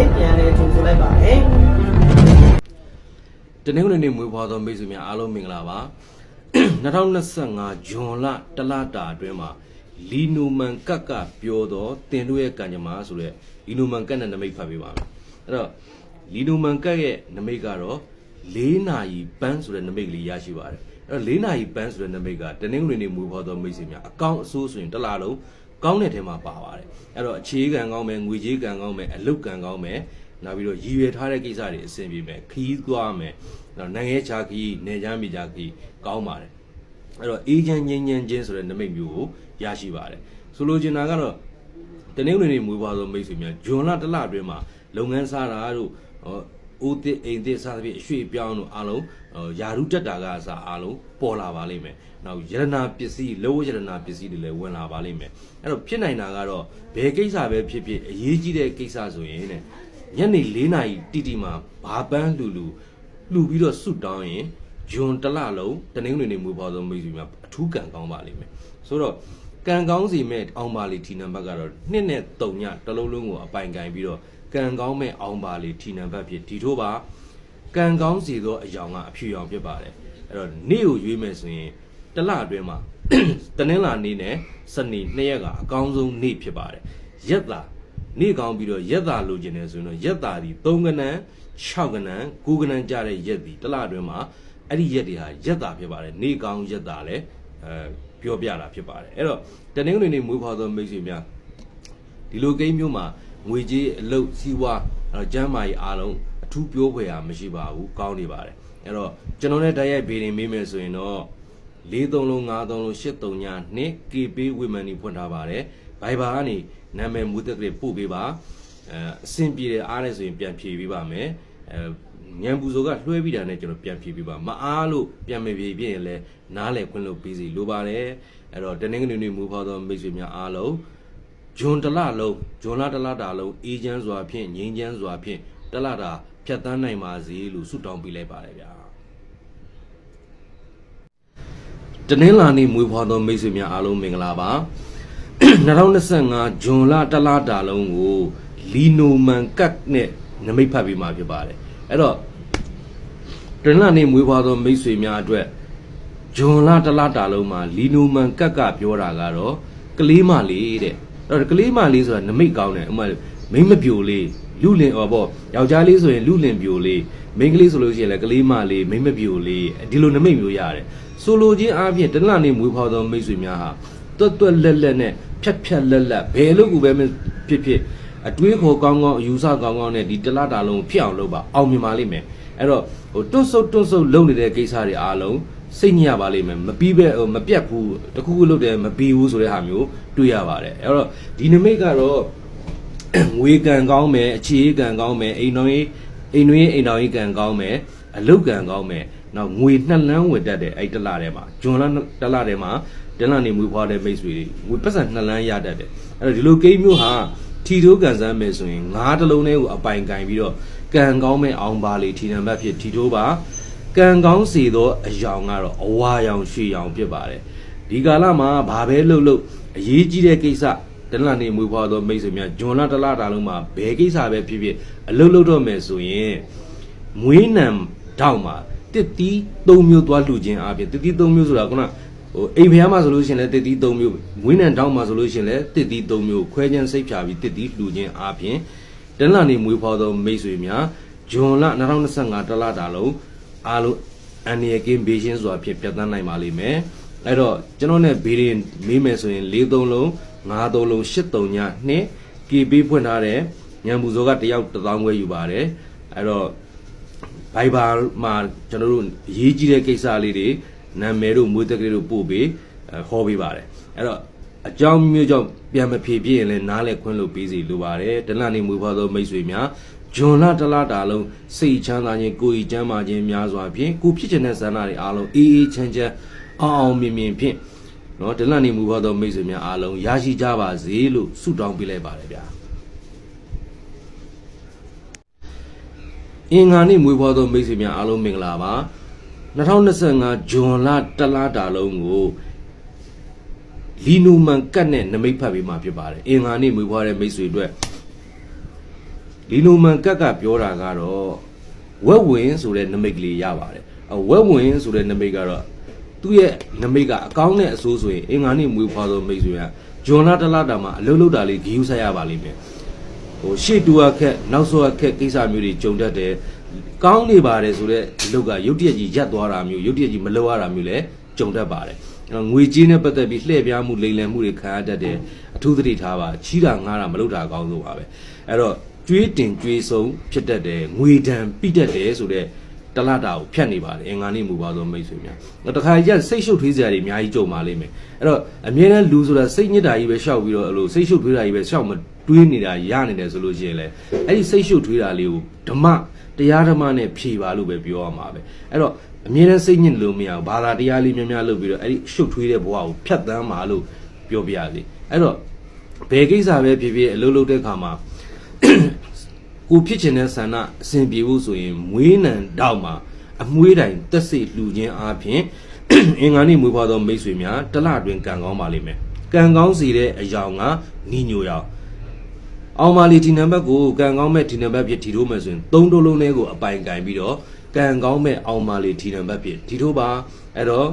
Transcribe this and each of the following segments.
ကနေပြန်လဲကြိုဆိုလိုက်ပါတယ်တနင်္ဂနွေနေ့မွေးဖွားသောမိတ်ဆွေများအားလုံးမင်္ဂလာပါ2025ဇွန်လတလတာအတွင်းမှာလီနိုမန်ကတ်ကပြောသောတင်တို့ရဲ့ကံကြမ္မာဆိုတဲ့လီနိုမန်ကတ်နဲ့နမိတ်ဖတ်ပေးပါမယ်အဲ့တော့လီနိုမန်ကတ်ရဲ့နမိတ်ကတော့၄နာရီပန်းဆိုတဲ့နမိတ်ကလေးရရှိပါတယ်အဲ့တော့၄နာရီပန်းဆိုတဲ့နမိတ်ကတနင်္ဂနွေနေ့မွေးဖွားသောမိတ်ဆွေများအကောင့်အဆိုးဆိုရင်တစ်လလုံး ကောင်းတဲ့ထဲမှာပါပါတယ်အဲ့တော့အခြေခံကောင်းမယ်ငွေကြေးကံကောင်းမယ်အလုတ်ကံကောင်းမယ်နောက်ပြီးတော့ရည်ရွယ်ထားတဲ့ကိစ္စတွေအဆင်ပြေမယ်ခီးသွားမယ်နော်နိုင်ငံရေးချာခီးနေချမ်းမိချာခီးကောင်းပါတယ်အဲ့တော့အေဂျင့်ငင်းငင်းချင်းဆိုတဲ့နမိတ်မျိုးကိုရရှိပါတယ်ဆိုလိုချင်တာကတော့တနင်္ဂနွေနေ့မွေးဖွားသောမိတ်ဆွေများဂျွန်လတစ်လအတွင်းမှာလုပ်ငန်းစားတာတို့ဟော ဦးသစ်အိမ်သစ်စသဖြင့်အရွှေ့ပြောင်းတို့အားလုံးဟိုယာရုတက်တာကအစားအားလုံးပေါ်လာပါလိမ့်မယ်။နောက်ယရနာပစ္စည်းလောယရနာပစ္စည်းတွေလည်းဝင်လာပါလိမ့်မယ်။အဲ့တော့ဖြစ်နိုင်တာကတော့ဘယ်ကိစ္စပဲဖြစ်ဖြစ်အရေးကြီးတဲ့ကိစ္စဆိုရင်တဲ့ညနေ၄နာရီတိတိမှာဘာပန်းလူလူလှူပြီးတော့ဆွတ်တောင်းရင်ဂျွန်တစ်လလုံးတနင်္ဂနွေနေ့မွေးဖွားသောမိတ်ဆွေများအထူးကံကောင်းပါလိမ့်မယ်။ဆိုတော့ကံကောင်းစီမဲ့အောင်ပါလီထီနံပါတ်ကတော့နှစ်နဲ့3ညတစ်လုံးလုံးကိုအပိုင်ကင်ပြီးတော့ ကံကောင်းမဲ့အောင်ပါလီထီနံပါတ်ဖြစ်ဒီထို့ပါကံကောင်းစီသောအယောင်ကအဖြူရောင်ဖြစ်ပါတယ်အဲ့တော့နေ့ကိုရွေးမယ်ဆိုရင်တစ်လအတွင်းမှာတနင်္လာနေ့နဲ့စနေနှစ်ရက်ကအကောင်းဆုံးနေ့ဖြစ်ပါတယ်ရက်တာနေ့ကောင်းပြီးတော့ရက်တာလိုချင်တယ်ဆိုရင်တော့ရက်တာဒီ3ကနန်း6ကနန်း9ကနန်းကြတဲ့ရက်ဒီတစ်လအတွင်းမှာအဲ့ဒီရက်တွေဟာရက်တာဖြစ်ပါတယ်နေ့ကောင်းရက်တာလည်းအဲပြောပြတာဖြစ်ပါတယ်အဲ့တော့တနင်္ဂနွေနေ့မွေးဖွားသောမိတ်ဆွေများဒီလိုကိန်းမျိုးမှာ ငွေကြေးအလုပ်စီးပွားအဲ့တော့ကျန်းမာရေးအားလုံးအထူးပြောဖွယ်ရာမရှိပါဘူးကောင်းနေပါတယ်အဲ့တော့ကျွန်တော်နဲ့တိုက်ရိုက်ဗေဒင်မေးမယ်ဆိုရင်တော့4 3လုံး5 3လုံး8 3ည2 KB ဝေမန်နီဖွင့်ထားပါတယ်ဘိုင်ဘာကနေနာမည်မူသက်ကလေးပို့ပေးပါအဲအဆင်ပြေတဲ့အားနဲ့ဆိုရင်ပြန်ဖြေပေးပါမယ်အဲညံပူဇော်ကလွှဲပြီးတာနဲ့ကျွန်တော်ပြန်ဖြေပေးပါမအားလို့ပြန်မဖြေပြရင်လည်းနားလည်ခွင့်လို့ပြီးစီလိုပါတယ်အဲ့တော့တနင်္ဂနွေနေ့မူဖော်သောမိတ်ဆွေများအားလုံး ဂျွန်တလလုံးဂျွန်လတလတာလုံးအေးချမ်းစွာဖြင့်ငြိမ်းချမ်းစွာဖြင့်တလတာဖြတ်တန်းနိုင်ပါစေလို့ဆုတောင်းပေးလိုက်ပါတယ်ဗျာတနင်္လာနေ့မွေးဖွားသောမိတ်ဆွေများအားလုံးမင်္ဂလာပါ2025ဂျွန်လတလတာလုံးကိုလီနိုမန်ကတ်နဲ့နမိတ်ဖတ်ပြီးမှဖြစ်ပါတယ်အဲ့တော့တနင်္လာနေ့မွေးဖွားသောမိတ်ဆွေများအတွက်ဂျွန်လာတလတာလုံးမှာလီနိုမန်ကတ်ကပြောတာကတော့ကလေးမလေးတဲ့အဲ့ တော့ကလေးမလေးဆိုတာနမိတ်ကောင်းတယ်ဥပမာမိန်းမပြိုလေးလူလင်ဟောပေါ့ယောက်ျားလေးဆိုရင်လူလင်ပြိုလေးမိန်းကလေးဆိုလို့ရှိရင်လည်းကလေးမလေးမိန်းမပြိုလေးဒီလိုနမိတ်မျိုးရတယ်ဆိုလိုချင်းအားဖြင့်တနင်္လာနေ့မွေးဖွားသောမိတ်ဆွေများဟာတွတ်တွတ်လက်လက်နဲ့ဖြတ်ဖြတ်လက်လက်ဘယ်လို့ကူပဲမဖြစ်ဖြစ်အတွေးခေါ်ကောင်းကောင်းအယူဆကောင်းကောင်းနဲ့ဒီတလတာလုံးဖြစ်အောင်လုပ်ပါအောင်မြင်ပါလိမ့်မယ်အဲ့တော့ဟိုတွန့်ဆုတ်တွန့်ဆုတ်လုပ်နေတဲ့ကိစ္စတွေအားလုံး စိတ်ညစ်ရပါလိမ့်မယ်မပြီးပဲဟိုမပြတ်ဘူးတခုခုလုပ်တယ်မပြီးဘူးဆိုတဲ့ဟာမျိုးတွေ့ရပါတယ်အဲ့တော့ဒီနမိတ်ကတော့ငွေကံကောင်းမယ်အခြေအေးကံကောင်းမယ်အိမ်တော်ရေးအိမ်တွင်းအိမ်တော်ရေးကံကောင်းမယ်အလုတ်ကံကောင်းမယ်နောက်ငွေနှစ်လန်းဝင်တတ်တယ်အဲ့တလထဲမှာဂျွန်လတလထဲမှာတလနေမွေးဖွားတဲ့မိတ်ဆွေတွေငွေပတ်စံနှစ်လန်းရတတ်တယ်အဲ့တော့ဒီလိုကိန်းမျိုးဟာထီတိုးကန်စမ်းမယ်ဆိုရင်ငါးတလုံးလေးကိုအပိုင်ကင်ပြီးတော့ကံကောင်းမဲ့အောင်ပါလေထီနံပါတ်ဖြစ်ထီတိုးပါ ကံကောင်းစေသောအယောင်ကတော့အဝါရောင်ရွှေရောင်ဖြစ်ပါတယ်ဒီကာလမှာဘာပဲလှုပ်လှုပ်အရေးကြီးတဲ့ကိစ္စတနလာနေမွေးဖွားသောမိတ်ဆွေများဂျွန်လာတလတာလုံးမှာဘယ်ကိစ္စပဲဖြစ်ဖြစ်အလုပ်လုပ်တော့မယ်ဆိုရင်မွေးနံတောက်မှာတစ်တီး၃မျိုးသွားလှူခြင်းအပြင်တစ်တီး၃မျိုးဆိုတာကဟိုအိမ်ဖျားမှာဆိုလို့ရှိရင်လည်းတစ်တီး၃မျိုးမွေးနံတောက်မှာဆိုလို့ရှိရင်လည်းတစ်တီး၃မျိုးခွဲခြင်းစိတ်ဖြာပြီးတစ်တီးလှူခြင်းအပြင်တနလာနေမွေးဖွားသောမိတ်ဆွေများဂျွန်လ2025တလတာလုံး အားလုံးအန်ရကင်းဘေးရှင်းစွာဖြင့်ပြတ်သန်းနိုင်ပါလိမ့်မယ်အဲ့တော့ကျွန်တော်နဲ့ဘေးရင်မေးမယ်ဆိုရင်၄သုံးလုံး၅သုံးလုံး၈သုံးညနှစ်ကီပေးဖွင့်ထားတဲ့ညံပူဇော်ကတယောက်တစ်သောင်းခွဲယူပါတယ်အဲ့တော့ဘိုင်ဘာမှာကျွန်တော်တို့အရေးကြီးတဲ့ကိစ္စလေးတွေနာမည်တို့မွေးသက်ကလေးတို့ပို့ပေးအဲဟောပေးပါတယ်အဲ့တော့အကြောင်းမျိုးကြောင့်ပြန်မဖြေပြရင်လည်းနားလဲခွင့်လို့ပေးစီလိုပါတယ်တလနေမွေးဖွားသောမိတ်ဆွေများ ဂျွန်လာတလတာလုံးစိတ်ချမ်းသာခြင်းကိုယ်ဤချမ်းသာခြင်းများစွာဖြင့်ကိုဖြစ်ချင်တဲ့ဆန္ဒတွေအားလုံးအေးအေးချမ်းချမ်းအောင်အောင်မြင်မြင်ဖြင့်နော်တလနေမူဖို့သောမိတ်ဆွေများအားလုံးရရှိကြပါစေလို့ဆုတောင်းပေးလိုက်ပါတယ်ဗျာအင်္ဂါနေ့မွေးဖွားသောမိတ်ဆွေများအားလုံးမင်္ဂလာပါ2025ဂျွန်လတလတာလုံးကိုလီနိုမန်ကတ်နဲ့နမိတ်ဖတ်ပေးမှာဖြစ်ပါတယ်အင်္ဂါနေ့မွေးဖွားတဲ့မိတ်ဆွေအတွက် လီနိုမန်ကက်ကပြောတာကတော့ဝက်ဝင်ဆိုတဲ့နမိတ်ကလေးရပါတယ်အဝက်ဝင်ဆိုတဲ့နမိတ်ကတော့သူ့ရဲ့နမိတ်ကအကောင်းနဲ့အဆိုးဆိုရင်အင်္ဂါနေ့မွေးဖွားသောမိတ်ဆွေကဂျွန်လာတလာတာမှာအလုံးလုံးတာလေးဂီယူဆက်ရပါလိမ့်မယ်ဟိုရှေ့တူအခက်နောက်ဆောအခက်ကိစ္စမျိုးတွေကြုံတတ်တယ်ကောင်းနေပါတယ်ဆိုတော့ဒီလုတ်ကရုတ်တရက်ကြီးရက်သွားတာမျိုးရုတ်တရက်ကြီးမလောက်ရတာမျိုးလည်းကြုံတတ်ပါတယ်အဲ့တော့ငွေကြေးနဲ့ပတ်သက်ပြီးလှည့်ပြားမှုလိမ်လည်မှုတွေခံရတတ်တယ်အထူးသတိထားပါချီးတာငားတာမလုပ်တာအကောင်းဆုံးပါပဲအဲ့တော့ ကျွေးတင်ကျွေးဆုံးဖြစ်တတ်တယ်ငွေဒဏ်ပိတတ်တယ်ဆိုတော့တလတာကိုဖြတ်နေပါတယ်အင်္ဂါနေ့မူပါသောမိတ်ဆွေများတခါကျစိတ်ရှုပ်ထွေးစရာတွေအများကြီးကြုံပါလိမ့်မယ်အဲ့တော့အမြဲတမ်းလူဆိုတာစိတ်ညစ်တာကြီးပဲရှောက်ပြီးတော့အဲ့လိုစိတ်ရှုပ်ထွေးတာကြီးပဲရှောက်မတွေးနေတာရနေတယ်ဆိုလို့ရှိရင်လေအဲ့ဒီစိတ်ရှုပ်ထွေးတာလေးကိုဓမ္မတရားဓမ္မနဲ့ဖြေပါလို့ပဲပြောရမှာပဲအဲ့တော့အမြဲတမ်းစိတ်ညစ်လို့မရဘူးဘာသာတရားလေးများများလုပ်ပြီးတော့အဲ့ဒီရှုပ်ထွေးတဲ့ဘဝကိုဖြတ်သန်းပါလို့ပြောပြရစီအဲ့တော့ဘယ်ကိစ္စပဲဖြစ်ဖြစ်အလုပ်လုပ်တဲ့အခါမှာ ကိုဖြစ်ချင်တဲ့ဆန္ဒအစဉ်ပြေဖို့ဆိုရင်မွေးနံတောက်မှာအမွေးတိုင်တက်စိတ်လှူခြင်းအပြင်အင်္ဂါနေ့မွေးဖွားသောမိတ်ဆွေများတစ်လတွင်ကံကောင်းပါလိမ့်မယ်ကံကောင်းစီတဲ့အယောင်ကနီညိုရောင်အောင်ပါလီဒီနံပါတ်ကိုကံကောင်းမဲ့ဒီနံပါတ်ဖြစ်ထီထိုးမယ်ဆိုရင်သုံးတိုးလုံးလေးကိုအပိုင်ကင်ပြီးတော့ကံကောင်းမဲ့အောင်ပါလီဒီနံပါတ်ဖြစ်ထီထိုးပါအဲ့တော့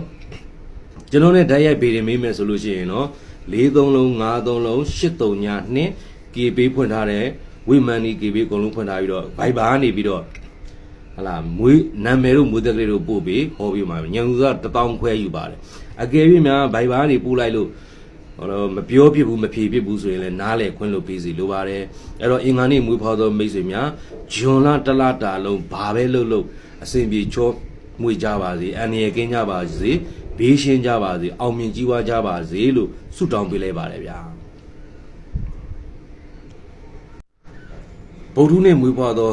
ကျွန်တော်နဲ့ဓာတ်ရိုက်ပေးတယ်မေးမယ်ဆိုလို့ရှိရင်တော့၄သုံးလုံး၅သုံးလုံး၈သုံးညာနှစ်ကေပေးဖွင့်ထားတဲ့ ဝိမန်နီကေပေးအကုန်လုံးဖွင့်ထားပြီးတော့ဗိုက်ဘာကနေပြီးတော့ဟလာမွေးနာမည်တို့မွေးသက်ကလေးတို့ပို့ပြီးဟောပြီးမှာညံသူကတပေါင်းခွဲယူပါတယ်အကယ်၍များဗိုက်ဘာကနေပို့လိုက်လို့ဟောတော့မပြောဖြစ်ဘူးမဖြေဖြစ်ဘူးဆိုရင်လည်းနားလေခွင့်လို့ပြီးစီလိုပါတယ်အဲ့တော့အင်္ဂါနေ့မွေးဖော်သောမိတ်ဆွေများဂျွန်လာတလတာလုံးဘာပဲလုပ်လို့အစဉ်ပြေချောမွေကြပါစေအန်ရယ်ကင်းကြပါစေဘေးရှင်းကြပါစေအောင်မြင်ကြီးပွားကြပါစေလို့ဆုတောင်းပေးလိုက်ပါတယ်ဗျာ ဗုဒ္ဓနဲ့မွေးဖွားသော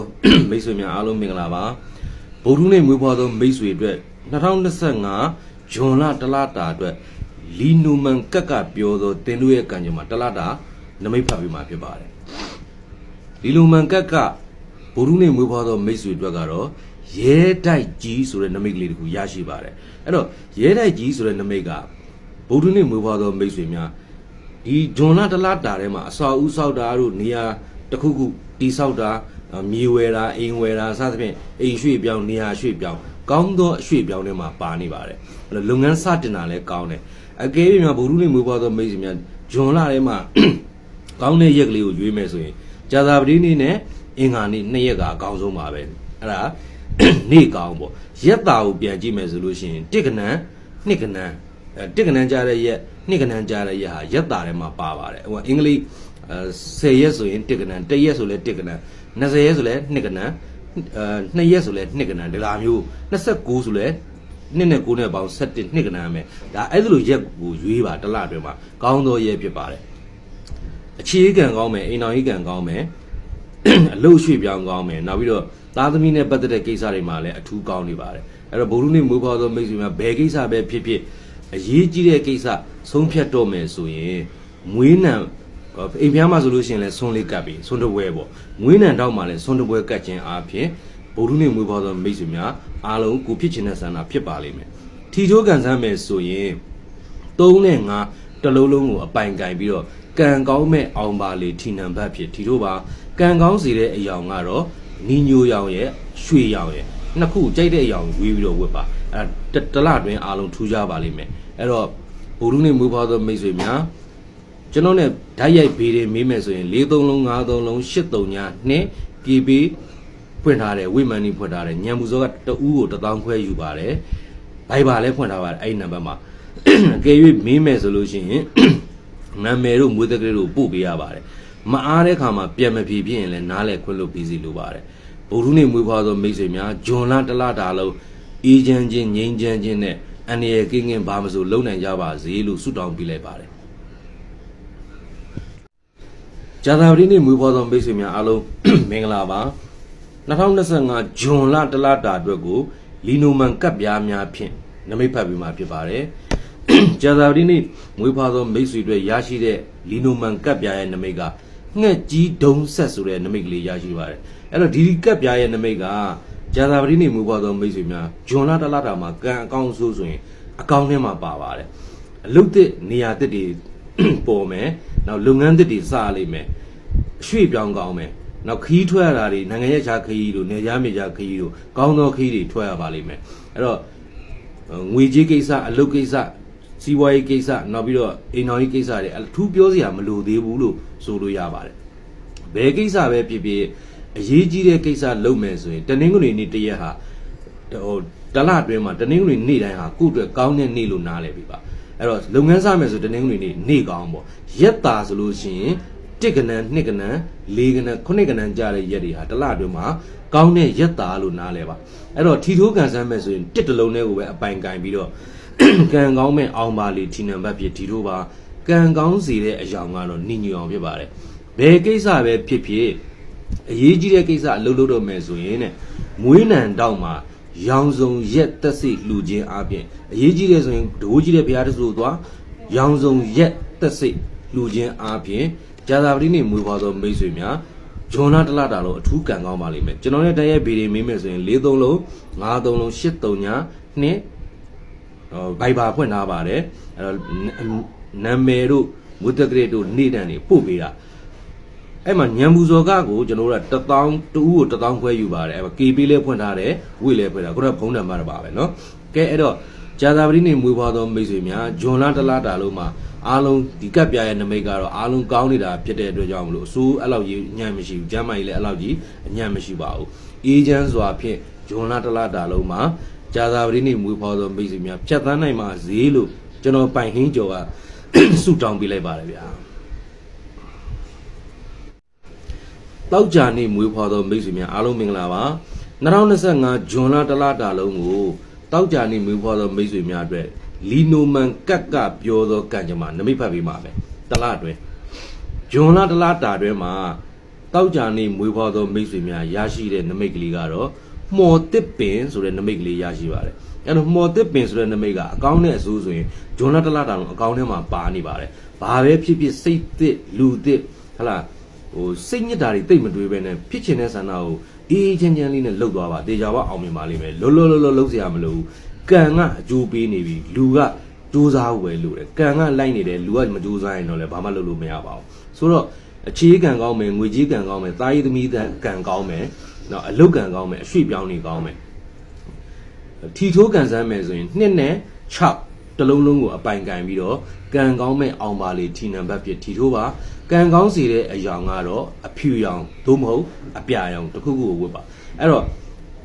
မိတ်ဆွေများအားလုံးမင်္ဂလာပါဗုဒ္ဓနဲ့မွေးဖွားသောမိတ်ဆွေအတွက်2025ဂျွန်လတလတာအတွက်လီနိုမန်ကက်ကပြောသောတင်တို့ရဲ့ကံကြမ္မာတလတာနမိတ်ဖတ်ပြီးမှာဖြစ်ပါတယ်လီနိုမန်ကက်ကဗုဒ္ဓနဲ့မွေးဖွားသောမိတ်ဆွေအတွက်ကတော့ရဲတိုက်ကြီးဆိုတဲ့နမိတ်ကလေးတစ်ခုရရှိပါတယ်အဲ့တော့ရဲတိုက်ကြီးဆိုတဲ့နမိတ်ကဗုဒ္ဓနဲ့မွေးဖွားသောမိတ်ဆွေများဒီဂျွန်လတလတာထဲမှာအစာဦးဆောက်တာတို့နေရာ တစ်ခုခုတိဆောက်တာမြေဝယ်တာအိမ်ဝယ်တာစသဖြင့်အိမ်ရွှေ့ပြောင်းနေရာရွှေ့ပြောင်းကောင်းသောအရွှေ့ပြောင်းတွေမှာပါနေပါတယ်အဲ့တော့လုပ်ငန်းစတင်တာလည်းကောင်းတယ်အကယ်၍များဗုဒ္ဓနဲ့မွေးဖွားသောမိတ်ဆွေများဂျွန်လထဲမှာကောင်းတဲ့ရက်ကလေးကိုရွေးမယ်ဆိုရင်ဂျာသာပတိနေ့နဲ့အင်္ဂါနေ့နှစ်ရက်ကအကောင်းဆုံးပါပဲအဲ့ဒါနေ့ကောင်းပေါ့ရက်တာကိုပြန်ကြည့်မယ်ဆိုလို့ရှိရင်တစ်ကနန်းနှစ်ကနန်းအဲတစ်ကနန်းကြားတဲ့ရက်နှစ်ကနန်းကြားတဲ့ရက်ဟာရက်တာထဲမှာပါပါတယ်ဟိုအင်္ဂလိပ်အဲ 10ရက်ဆိုရင်တစ်ကနန်းတစ်ရက်ဆိုလဲတစ်ကနန်း20ရက်ဆိုလဲနှစ်ကနန်းအဲနှစ်ရက်ဆိုလဲနှစ်ကနန်းဒီလားမျိုး29ဆိုလဲနှစ်နဲ့9နဲ့ပေါင်း17နှစ်ကနန်းပဲဒါအဲ့ဒါလိုရက်ကိုရွေးပါတစ်လအတွင်းမှာကောင်းသောရက်ဖြစ်ပါတယ်အခြေကံကောင်းမယ်အိမ်တော်ကြီးကံကောင်းမယ်အလုတ်ရွှေ့ပြောင်းကောင်းမယ်နောက်ပြီးတော့သားသမီးနဲ့ပတ်သက်တဲ့ကိစ္စတွေမှာလည်းအထူးကောင်းနေပါတယ်အဲ့တော့ဗုဒ္ဓနေ့မွေးဖွားသောမိတ်ဆွေများဘယ်ကိစ္စပဲဖြစ်ဖြစ်အရေးကြီးတဲ့ကိစ္စဆုံးဖြတ်တော့မယ်ဆိုရင်မွေးနံ အိမ်ဖျားမှာဆိုလို့ရှိရင်လည်းဆွန်းလေးကပ်ပြီးဆွန်းတပွဲပေါ့မွေးနံတောက်မှာလည်းဆွန်းတပွဲကပ်ခြင်းအားဖြင့်ဗုဒ္ဓနေ့မွေးဖွားသောမိတ်ဆွေများအားလုံးကိုဖြစ်ခြင်းတဲ့ဆန္ဒဖြစ်ပါလိမ့်မယ်ထီထိုးကန်ဆန်းမယ်ဆိုရင်3နဲ့5တစ်လုံးလုံးကိုအပိုင်ကင်ပြီးတော့ကံကောင်းမဲ့အောင်ပါလေထီနံဘတ်ဖြစ်ထီတို့ပါကံကောင်းစေတဲ့အယောင်ကတော့နီညိုရောင်ရဲ့ရွှေရောင်ရဲ့နှစ်ခုကြိုက်တဲ့အယောင်ဝေးပြီးတော့ဝတ်ပါအဲတတလတွင်အားလုံးထူးခြားပါလိမ့်မယ်အဲ့တော့ဘုရုနဲ့မူဖွားသောမိတ်ဆွေများ ကျွန်တော်နဲ့ဓာတ်ရိုက်ဘေးတွေမေးမယ်ဆိုရင်၄သုံးလုံး၅သုံးလုံး၈သုံးညာနှစ်ပြည်ပြီးဖွင့်ထားတယ်ဝိမန်နီဖွင့်ထားတယ်ညံပူစောကတအူးကိုတစ်တောင်းခွဲယူပါတယ်ဘိုင်ဘာလည်းဖွင့်ထားပါတယ်အဲ့ဒီနံပါတ်မှာအကယ်၍မေးမယ်ဆိုလို့ရှိရင်နာမည်တို့မွေးသက်ကလေးတို့ပို့ပေးရပါတယ်မအားတဲ့ခါမှာပြန်မဖြေဖြစ်ရင်လည်းနားလဲခွင့်လို့ပြီးစီလိုပါတယ်ဗုဒ္ဓနေ့မွေးဖွားသောမိတ်ဆွေများဂျွန်လာတလတာလုံးအေးချမ်းချင်းငြိမ်းချမ်းချင်းနဲ့အန္တရာယ်ကင်းကင်းဘာမဆိုလုံနိုင်ကြပါစေလို့ဆုတောင်းပေးလိုက်ပါတယ် ဂျာသာပတိနေ့မွေးဖွားသောမိတ်ဆွေများအားလုံးမင်္ဂလာပါ2025ဂျွန်လတလတာအတွက်ကိုလီနိုမန်ကပ်ပြားများဖြင့်နမိတ်ဖတ်ပြီးမှဖြစ်ပါတယ်ကြာသာပတိနေ့မွေးဖွားသောမိတ်ဆွေတွေရရှိတဲ့လီနိုမန်ကပ်ပြားရဲ့နမိတ်ကငှက်ကြီးဒုံဆက်ဆိုတဲ့နမိတ်ကလေးရရှိပါတယ်အဲ့တော့ဒီဒီကပ်ပြားရဲ့နမိတ်ကကြာသာပတိနေ့မွေးဖွားသောမိတ်ဆွေများဂျွန်လာတလတာမှာကံအကောင်းဆိုးဆိုရင်အကောင်းထဲမှာပါပါတယ်အလုတ်တစ်နေရာတစ်တွေပေါ်မယ် နောက်လုပ်ငန်းတစ်တွေစရလိမ့်မယ်အရွှေ့ပြောင်းကောင်းမယ်နောက်ခီးထွက်ရတာတွေနိုင်ငံရဲ့ခြားခီးတို့နေကြားမြေခြားခီးတို့ကောင်းသောခီးတွေထွက်ရပါလိမ့်မယ်အဲ့တော့ငွေကြေးကိစ္စအလုပ်ကိစ္စစီးပွားရေးကိစ္စနောက်ပြီးတော့အိမ်တော်ရေးကိစ္စတွေအထူးပြောစရာမလိုသေးဘူးလို့ဆိုလို့ရပါတယ်ဘယ်ကိစ္စပဲဖြစ်ဖြစ်အရေးကြီးတဲ့ကိစ္စလုပ်မယ်ဆိုရင်တနင်္ဂနွေနေ့တရက်ဟာဟိုတလအတွင်းမှာတနင်္ဂနွေနေ့တိုင်းဟာကိုယ့်အတွက်ကောင်းတဲ့နေ့လို့နားလည်ပြီပါ အဲ့တော့လုပ်ငန်းစမယ်ဆိုတနင်္ဂနွေနေ့နေ့ကောင်းပေါ့ရက်တာဆိုလို့ရှိရင်တစ်ကနန်းနှစ်ကနန်းလေးကနန်းခုနှစ်ကနန်းကြားတဲ့ရက်တွေဟာတစ်လအတွင်းမှာကောင်းတဲ့ရက်သားလို့နားလဲပါအဲ့တော့ထီထိုးကန်ဆန်းမဲ့ဆိုရင်တစ်တလုံးနဲ့ကိုပဲအပိုင်ကင်ပြီးတော့ကံကောင်းမဲ့အောင်ပါလေထီနံပါတ်ဖြစ်ထီထိုးပါကံကောင်းစေတဲ့အယောင်ကတော့နှိညူအောင်ဖြစ်ပါတယ်ဘယ်ကိစ္စပဲဖြစ်ဖြစ်အရေးကြီးတဲ့ကိစ္စအလုပ်လုပ်တော့မယ်ဆိုရင်တဲ့မွေးနံတောက်မှာ ရောင်စုံရက်တက်စိလှူခြင်းအပြင်အရေးကြီးတယ်ဆိုရင်ဒိုးကြီးတဲ့ဘုရားတဆူသွားရောင်စုံရက်တက်စိလှူခြင်းအပြင်ကြာသာပတိနေ့မွေးဖွားသောမိတ်ဆွေများဂျွန်လာတလတာလုံးအထူးကံကောင်းပါလိမ့်မယ်ကျွန်တော်နဲ့တရက်ဗီဒီမေးမယ်ဆိုရင်၄သုံးလုံး၅သုံးလုံး၈သုံးညာနှစ်ဟိုဘိုင်ဘာဖွင့်ထားပါတယ်အဲ့တော့နာမည်တို့မွေးတက်ကလေးတို့နေ့တန်တွေပို့ပေးတာ အဲ့မှာညံပူဇော်ကကိုကျွန်တော်တို့က1000တူဦးကို1000ခွဲယူပါတယ်အဲ့မှာ KB လေးဖွင့်ထားတယ်ဝိလည်းဖွင့်တာခုနကဖုန်းနံပါတ်ပါပဲเนาะကဲအဲ့တော့ဂျာသာပတိနေမွေးဖွားသောမိတ်ဆွေများဂျွန်လာတလားတာလုံးမှာအားလုံးဒီကပ်ပြရဲ့နမိတ်ကတော့အားလုံးကောင်းနေတာဖြစ်တဲ့အတွက်ကြောင့်မလို့အစိုးအဲ့လောက်ကြီးအညံ့မရှိဘူးကျမ်းမာကြီးလည်းအဲ့လောက်ကြီးအညံ့မရှိပါဘူးအေဂျင့်စွာဖြင့်ဂျွန်လာတလားတာလုံးမှာဂျာသာပတိနေမွေးဖွားသောမိတ်ဆွေများဖြတ်သန်းနိုင်ပါစေလို့ကျွန်တော်ပိုင်ဟင်းကျော်က ဆုတောင်းပေးလိုက်ပါတယ်ဗျာ တောက်ကြနေမွေးဖွားသောမိတ်ဆွေများအားလုံးမင်္ဂလာပါ2025ဂျွန်လတလတာလုံးကိုတောက်ကြနေမွေးဖွားသောမိတ်ဆွေများအတွက်လီနိုမန်ကက်ကကပြောသောကံကြမ္မာနမိတ်ဖတ်ပေးပါမယ်တလအတွင်းဂျွန်လတလတာအတွင်းမှာတောက်ကြနေမွေးဖွားသောမိတ်ဆွေများရရှိတဲ့နမိတ်ကလေးကတော့မှော်တစ်ပင်ဆိုတဲ့နမိတ်ကလေးရရှိပါတယ်အဲ့တော့မှော်တစ်ပင်ဆိုတဲ့နမိတ်ကအကောင်းနဲ့အဆိုးဆိုရင်ဂျွန်လတလတာလုံးအကောင်းထဲမှာပါနေပါတယ်ဘာပဲဖြစ်ဖြစ်စိတ်တစ်လူတစ်ဟလာ ဟိုစိတ်ညစ်တာတွေတိတ်မတွေးပဲနဲ့ဖြစ်ချင်တဲ့ဆန္ဒကိုအေးချမ်းချမ်းလေးနဲ့လှုပ်သွားပါတေချာပါအောင်မြင်ပါလိမ့်မယ်လောလောလောလောလှုပ်เสียရမလို့ကံကအကျိုးပေးနေပြီလူကကြိုးစားဝယ်လို့တယ်ကံကလိုက်နေတယ်လူကမကြိုးစားရင်တော့လည်းဘာမှလုပ်လို့မရပါဘူးဆိုတော့အခြေကံကောင်းမယ်ငွေကြီးကံကောင်းမယ်တာယီသမီးကံကောင်းမယ်နော်အလုတ်ကံကောင်းမယ်အရွှေ့ပြောင်းနေကောင်းမယ် ထီထိုးကန်ဆန်းမယ်ဆိုရင်2နဲ့6 တလုံးလုံးကိုအပိုင်ကန်ပြီးတော့ကံကောင်းမဲ့အောင်ပါလေထီနံပါတ်ပြထီထိုးပါကံကောင်းစီတဲ့အယောင်ကတော့အဖြူရောင်သို့မဟုတ်အပြာရောင်တစ်ခုခုကိုဝတ်ပါအဲ့တော့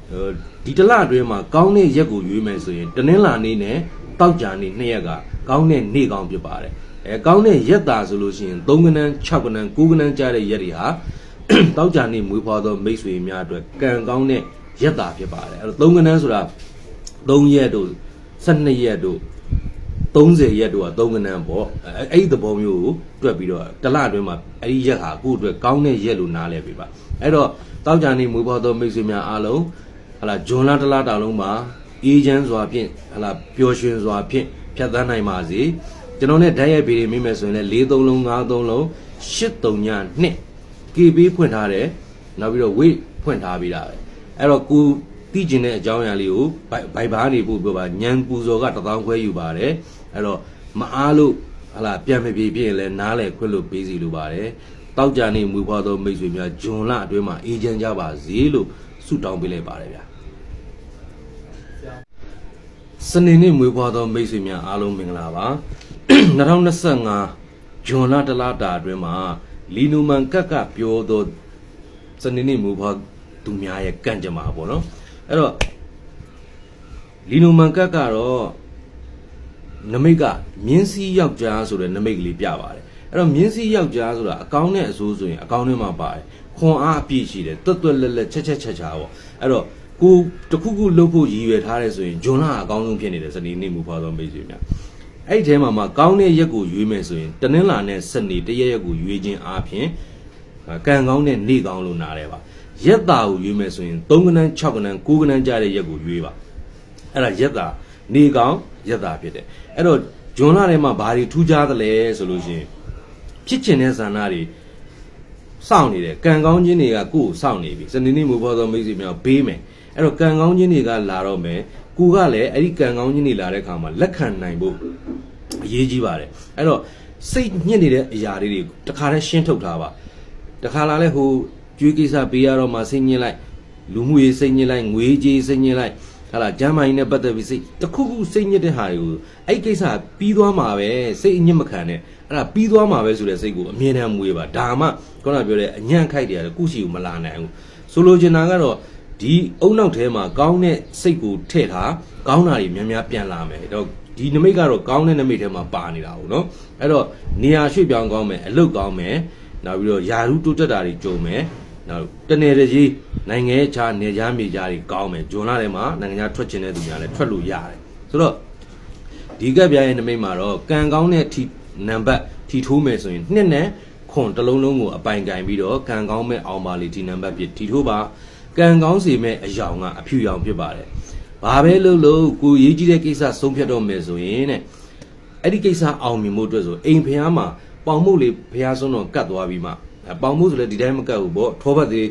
ဟိုဒီတစ်လအတွင်းမှာကောင်းတဲ့ရက်ကိုရွေးမယ်ဆိုရင်တနင်္လာနေ့နဲ့တောက်ကြနေ့နှစ်ရက်ကကောင်းတဲ့နေ့ကောင်းဖြစ်ပါတယ်အဲကောင်းတဲ့ရက်တာဆိုလို့ရှိရင်3ကနန်း6ကနန်း9ကနန်းကြားတဲ့ရက်တွေဟာတောက်ကြနေ့မွေးဖွားသောမိတ်ဆွေများအတွက်ကံကောင်းတဲ့ရက်တာဖြစ်ပါတယ်အဲ့တော့3ကနန်းဆိုတာ3ရက်တို့12ရက်တို့ 30ရက်တို့က3ကနန်းပေါ့အဲအဲ့ဒီသဘောမျိုးကိုတွက်ပြီးတော့တစ်လအတွင်းမှာအဲ့ဒီရက်ဟာကိုယ့်အတွက်ကောင်းတဲ့ရက်လို့နားလဲပြီပါအဲ့တော့တောက်ကြနေမွေးဖွားသောမိတ်ဆွေများအားလုံးဟလာဂျွန်လာတစ်လတာလုံးမှာအေးချမ်းစွာဖြင့်ဟလာပျော်ရွှင်စွာဖြင့်ဖြတ်သန်းနိုင်ပါစေကျွန်တော်နဲ့ဓာတ်ရိုက်ဗီဒီယိုမိမယ်ဆိုရင်လည်း4 3လုံး5 3လုံး8 3ည2 KB ဖွင့်ထားတယ်နောက်ပြီးတော့ weight ဖွင့်ထားပြီးတာပဲအဲ့တော့ကိုသိကျင်တဲ့အကြောင်းအရာလေးကိုဘိုင်ဘိုင်ဘာနေဖို့ပြောပါညံပူဇော်က1000ခွဲယူပါတယ် အဲ့တော့မအားလို့ဟလာပြန်မပြေပြရင်လည်းနားလဲခွင့်လို့ပေးစီလိုပါတယ်တောက်ကြနေမွေးဖွားသောမိတ်ဆွေများဂျွန်လအတွင်းမှာအေဂျင့်ကြပါစေလို့ဆုတောင်းပေးလိုက်ပါတယ်ဗျာစနေနေ့မွေးဖွားသောမိတ်ဆွေများအားလုံးမင်္ဂလာပါ2025ဂျွန်လတလတာအတွင်းမှာလီနိုမန်ကက်ကပြောသောစနေနေ့မူဖွားသူများရဲ့ကန့်ကြမ္မာပေါ့နော်အဲ့တော့လီနိုမန်ကတ်ကတော့ နမိတ်ကမြင်းစည်းယောက်ျားဆိုတဲ့နမိတ်ကလေးပြပါတယ်အဲ့တော့မြင်းစည်းယောက်ျားဆိုတာအကောင်းနဲ့အဆိုးဆိုရင်အကောင်းထဲမှာပါတယ်ခွန်အားအပြည့်ရှိတယ်တွတ်တွတ်လက်လက်ချက်ချက်ချက်ချာပေါ့အဲ့တော့ကိုတခုခုလှုပ်ဖို့ရည်ရွယ်ထားတယ်ဆိုရင်ဂျွန်လာအကောင်းဆုံးဖြစ်နေတယ်စနေနေ့မူဖွားသောမိတ်ဆွေများအဲ့ဒီထဲမှာမှကောင်းတဲ့ရက်ကိုရွေးမယ်ဆိုရင်တနင်္လာနဲ့စနေတရက်ရက်ကိုရွေးခြင်းအားဖြင့်ကံကောင်းတဲ့နေ့ကောင်းလို့နားတယ်ပါရက်တာကိုရွေးမယ်ဆိုရင်3ကနန်း6ကနန်း9ကနန်းကြားတဲ့ရက်ကိုရွေးပါအဲ့ဒါရက်တာနေ့ကောင်း ရက်တာဖြစ်တယ်အဲ့တော့ဂျွန်လာထဲမှာဘာတွေထူးခြားသလဲဆိုလို့ရှိရင်ဖြစ်ချင်တဲ့ဇာနာတွေစောင့်နေတယ်ကံကောင်းခြင်းတွေကကိုယ့်ကိုစောင့်နေပြီစနေနေ့မိုးပေါ်သောမိတ်ဆွေများဘေးမယ်အဲ့တော့ကံကောင်းခြင်းတွေကလာတော့မယ်ကိုကလည်းအဲ့ဒီကံကောင်းခြင်းတွေလာတဲ့ခါမှာလက်ခံနိုင်ဖို့အရေးကြီးပါတယ်အဲ့တော့စိတ်ညစ်နေတဲ့အရာလေးတွေတခါတည်းရှင်းထုတ်ထားပါတခါလာလဲဟိုကျွေးကိစ္စပေးရတော့မှစိတ်ညစ်လိုက်လူမှုရေးစိတ်ညစ်လိုက်ငွေကြေးစိတ်ညစ်လိုက် ဟာလာကျမ်းမာရေးနဲ့ပတ်သက်ပြီးစိတ်တစ်ခုခုစိတ်ညစ်တဲ့ဟာတွေကိုအဲ့ကိစ္စပြီးသွားမှာပဲစိတ်အညစ်မခံနဲ့အဲ့ဒါပြီးသွားမှာပဲဆိုတဲ့စိတ်ကိုအမြဲတမ်းမွေးပါဒါမှခုနပြောတဲ့အညံ့ခိုက်တယ်ကုရှိကိုမလာနိုင်ဘူးဆိုလိုချင်တာကတော့ဒီအုံနောက်ထဲမှာကောင်းတဲ့စိတ်ကိုထည့်ထားကောင်းတာတွေများများပြန်လာမယ်တော့ဒီနမိတ်ကတော့ကောင်းတဲ့နမိတ်ထဲမှာပါနေတာဟုတ်နော်အဲ့တော့နေရာရွှေ့ပြောင်းကောင်းမယ်အလုတ်ကောင်းမယ်နောက်ပြီးတော့ယာရုတိုးတက်တာတွေကြုံမယ်နောက်တနေတကြီး နိုင်ငံရဲ့ခြားနေချားမြေခြားတွေကောင်းမယ်ဂျွန်လာထဲမှာနိုင်ငံခြားထွက်ချင်တဲ့သူများလည်းထွက်လို့ရတယ်ဆိုတော့ဒီကပ်ပြားရဲ့နမိတ်မှာတော့ကံကောင်းတဲ့ထီနံပါတ်ထီထိုးမယ်ဆိုရင်နှစ်နဲ့ခွန်တစ်လုံးလုံးကိုအပိုင်ကင်ပြီးတော့ကံကောင်းမဲ့အောင်ပါလီဒီနံပါတ်ဖြစ်ထီထိုးပါကံကောင်းစေမဲ့အယောင်ကအဖြူရောင်ဖြစ်ပါတယ်ဘာပဲလုပ်လို့ကိုရေးကြီးတဲ့ကိစ္စဆုံးဖြတ်တော့မယ်ဆိုရင်တဲ့အဲ့ဒီကိစ္စအောင်မြင်မှုအတွက်ဆိုအိမ်ဖျားမှာပေါင်မှုလေးဖျားဆုံးတော့ကတ်သွားပြီးမှအဲပေါင်မှုဆိုလည်းဒီတိုင်းမကတ်ဘူးပေါ့ထောပတ်သေး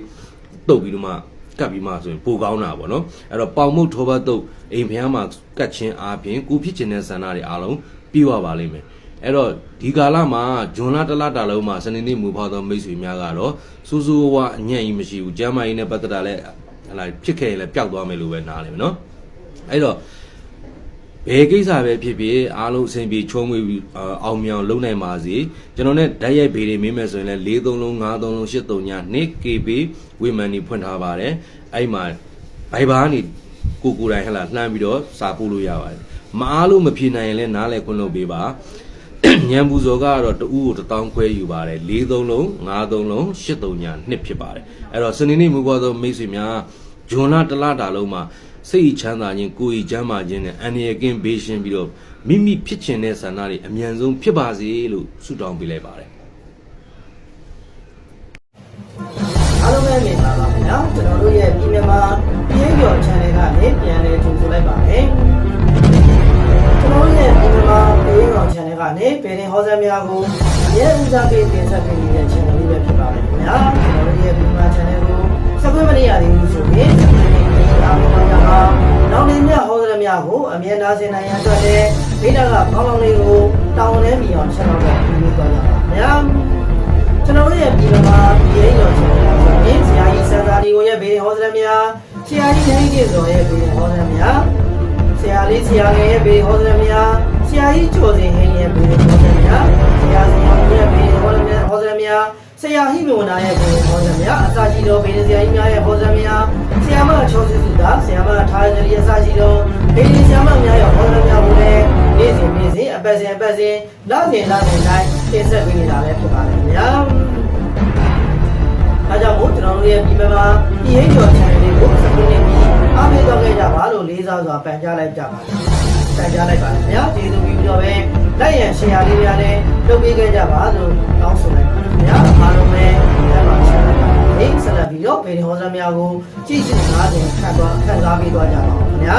တုတ်ပြီးတော့မှကတ်ပြီးမှဆိုရင်ပိုကောင်းတာပေါ့နော်အဲ့တော့ပေါင်မှုထောပတ်တုတ်အိမ်ဖျားမှာကတ်ချင်းအားဖြင့်ကိုဖြစ်ချင်တဲ့ဆန္ဒတွေအားလုံးပြီးသွားပါလိမ့်မယ်အဲ့တော့ဒီကာလမှာဂျွန်လာတစ်လတာလုံးမှာစနေနေ့မူဖောက်သောမိတ်ဆွေများကတော့စူးစူးဝါအညံ့ကြီးမရှိဘူးကျမ်းမာရေးနဲ့ပတ်သက်တာလည်းဟလာဖြစ်ခဲ့ရင်လည်းပျောက်သွားမယ်လို့ပဲနားလည်မယ်နော်အဲ့တော့ ဘယ်ကိစ္စပဲဖြစ်ဖြစ်အားလုံးအဆင်ပြေချုံးမွေးပြီးအာအောင်မြောင်လုပ်နိုင်ပါစေကျွန်တော်နဲ့ဓာတ်ရိုက်ဗေတွေမင်းမယ်ဆိုရင်လည်း4 3လုံး5 3လုံး8 3ည 2KB ဝေမန်နီဖွင့်ထားပါတယ်အဲ့မှာဘိုင်ဘာကနေကိုကိုယ်တိုင်ဟလာလှမ်းပြီးတော့စာပို့လို့ရပါတယ်မအားလို့မဖြေနိုင်ရင်လည်းနားလဲခွင့်လုပ်ပေးပါညံပူဇော်ကတော့တူဦးကိုတောင်းခွဲယူပါတယ်၄သုံးလုံး၅သုံးလုံး၈သုံးညာနှစ်ဖြစ်ပါတယ်အဲ့တော့စနေနေ့မူပေါ်သောမိတ်ဆွေများဂျွန်လာတစ်လတာလုံးမှာ စိတ်ချမ်းသာခြင်းကိုယ်ဤချမ်းသာခြင်းနဲ့အန္တရာယ်ကင်းဘေးရှင်းပြီးတော့မိမိဖြစ်ချင်တဲ့ဆန္ဒတွေအမြန်ဆုံးဖြစ်ပါစေလို့ဆုတောင်းပေးလိုက်ပါတယ်အားလုံးပဲမြင်ပါပါခင်ဗျာကျွန်တော်တို့ရဲ့ပြည်မြန်မာပြည်ကျော် channel ကနေပြန်လည်ကြိုဆိုလိုက်ပါတယ်ကျွန်တော်တို့ရဲ့ပြည်မြန်မာပြည်ကျော် channel ကနေပြည်ရင်ဟောစမ်းများကိုရဲဦးစားပေးတင်ဆက်ပေးနေတဲ့ channel လေးပဲဖြစ်ပါတယ် ဟောစရများဆရာကြီးနိုင်ကျေစောရဲ့ဘေးဟောစရများဆရာလေးဆရာငယ်ရဲ့ဘေးဟောစရများဆရာကြီးကျော်စင်ဟင်းရဲ့ဘေးဟောစရများဆရာစင်အောင်ရဲ့ဘေးဟောစရများဟောစရများဆရာဟိမဝနာရဲ့ဘေးဟောစရများအစာကြီးတော်ဘေးဆရာကြီးများရဲ့ဟောစရများဆရာမချောစစ်စုတာဆရာမထားကြရဲ့အစာကြီးတော်ဘေးဆရာမများရဲ့ဟောစရများကိုလည်းနေ့စဉ်နေ့စဉ်အပတ်စဉ်အပတ်စဉ်လစဉ်လစဉ်တိုင်းတင်ဆက်ပေးနေတာပဲဖြစ်ပါတယ်ခင်ဗျာ အားကြောင့်မို့ကျွန်တော်တို့ရဲ့ပြည်မမှာပြည်ဟိကျော် channel လေးကိုစပင်းနေပြီးအားပေးတော့ခဲ့ကြပါလို့လေးစားစွာပန်ကြားလိုက်ကြပါတယ်။ပန်ကြားလိုက်ပါတယ်ခင်ဗျာကျေးဇူးပြုတော့ပဲလက်ရန် share လေးများလည်းလုပ်ပေးခဲ့ကြပါလို့တောင်းဆိုလိုက်ပါတယ်ခင်ဗျာအားလုံးပဲလက်ပါ share လိုက်ပါဒီဆက်လက်ပြီးတော့ဗေဒီဟောစများကိုကြည့်ရှုနားဆင်ခံသွားခံစားပေးသွားကြပါဦးခင်ဗျာ